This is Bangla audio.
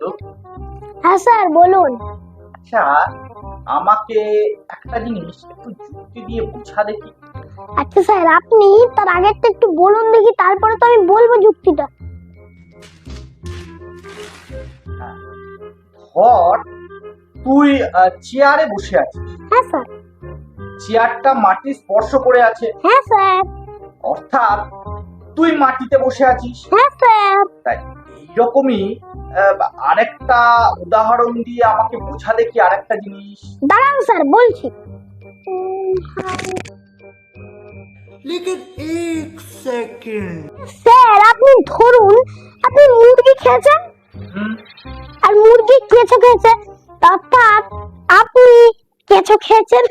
তো হ্যাঁ স্যার বলুন। আচ্ছা আমাকে একটা জিনিস একটু যুক্তি দিয়ে বুঝা দেখি। আচ্ছা স্যার আপনি তার আগেরটা একটু বলুন দেখি তারপরে তো আমি বলব যুক্তিটা। হ্যাঁ। ধর তুই চেয়ারে বসে আছিস। হ্যাঁ স্যার। চেয়ারটা মাটি স্পর্শ করে আছে। হ্যাঁ স্যার। অর্থাৎ তুই মাটিতে বসে আছিস। হ্যাঁ স্যার। তাই এইরকমই আরেকটা উদাহরণ দিয়ে আমাকে বোঝালে কি আরেকটা জিনিস দাঁড়ান স্যার বলছি লেকিন এক সেকেন্ড স্যার আপনি ধরুন আপনি মুরগি খেয়েছেন আর মুরগি কেঁচো খেয়েছে তারপর আপনি কেঁচো খেয়েছেন